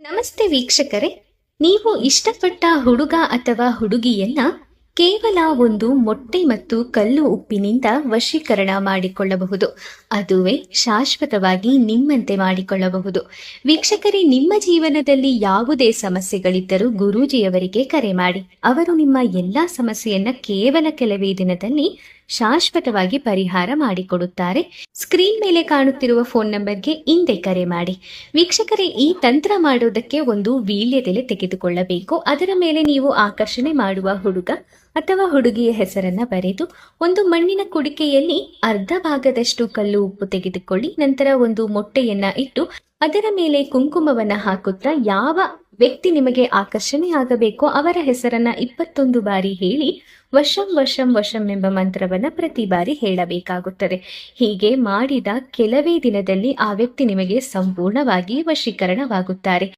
ನಮಸ್ತೆ ವೀಕ್ಷಕರೇ. ನೀವು ಇಷ್ಟಪಟ್ಟ ಹುಡುಗ ಅಥವಾ ಹುಡುಗಿಯನ್ನ ಕೇವಲ ಒಂದು ಮೊಟ್ಟೆ ಮತ್ತು ಕಲ್ಲು ಉಪ್ಪಿನಿಂದ ವಶೀಕರಣ ಮಾಡಿಕೊಳ್ಳಬಹುದು. ಅದುವೇ ಶಾಶ್ವತವಾಗಿ ನಿಮ್ಮಂತೆ ಮಾಡಿಕೊಳ್ಳಬಹುದು. ವೀಕ್ಷಕರೇ, ನಿಮ್ಮ ಜೀವನದಲ್ಲಿ ಯಾವುದೇ ಸಮಸ್ಯೆಗಳಿದ್ದರೂ ಗುರೂಜಿಯವರಿಗೆ ಕರೆ ಮಾಡಿ. ಅವರು ನಿಮ್ಮ ಎಲ್ಲಾ ಸಮಸ್ಯೆಯನ್ನ ಕೇವಲ ಕೆಲವೇ ದಿನದಲ್ಲಿ ಶಾಶ್ವತವಾಗಿ ಪರಿಹಾರ ಮಾಡಿಕೊಡುತ್ತಾರೆ. ಸ್ಕ್ರೀನ್ ಮೇಲೆ ಕಾಣುತ್ತಿರುವ ಫೋನ್ ನಂಬರ್ಗೆ ಹಿಂದೆ ಕರೆ ಮಾಡಿ. ವೀಕ್ಷಕರೇ, ಈ ತಂತ್ರ ಮಾಡೋದಕ್ಕೆ ಒಂದು ವೀಳ್ಯದೆಲೆ ತೆಗೆದುಕೊಳ್ಳಬೇಕು. ಅದರ ಮೇಲೆ ನೀವು ಆಕರ್ಷಣೆ ಮಾಡುವ ಹುಡುಗ ಅಥವಾ ಹುಡುಗಿಯ ಹೆಸರನ್ನ ಬರೆದು, ಒಂದು ಮಣ್ಣಿನ ಕುಡಿಕೆಯಲ್ಲಿ ಅರ್ಧ ಭಾಗದಷ್ಟು ಕಲ್ಲು ಉಪ್ಪು ತೆಗೆದುಕೊಳ್ಳಿ. ನಂತರ ಒಂದು ಮೊಟ್ಟೆಯನ್ನ ಇಟ್ಟು, ಅದರ ಮೇಲೆ ಕುಂಕುಮವನ್ನ ಹಾಕುತ್ತಾ ಯಾವ ವ್ಯಕ್ತಿ ನಿಮಗೆ ಆಕರ್ಷಣೆಯಾಗಬೇಕು ಅವರ ಹೆಸರನ್ನ ಇಪ್ಪತ್ತೊಂದು ಬಾರಿ ಹೇಳಿ, ವಶಂ ವಶಂ ವಶಂ ಎಂಬ ಮಂತ್ರವನ್ನ ಪ್ರತಿ ಬಾರಿ ಹೇಳಬೇಕಾಗುತ್ತದೆ. ಹೀಗೆ ಮಾಡಿದ ಕೆಲವೇ ದಿನದಲ್ಲಿ ಆ ವ್ಯಕ್ತಿ ನಿಮಗೆ ಸಂಪೂರ್ಣವಾಗಿ ವಶೀಕರಣವಾಗುತ್ತಾರೆ.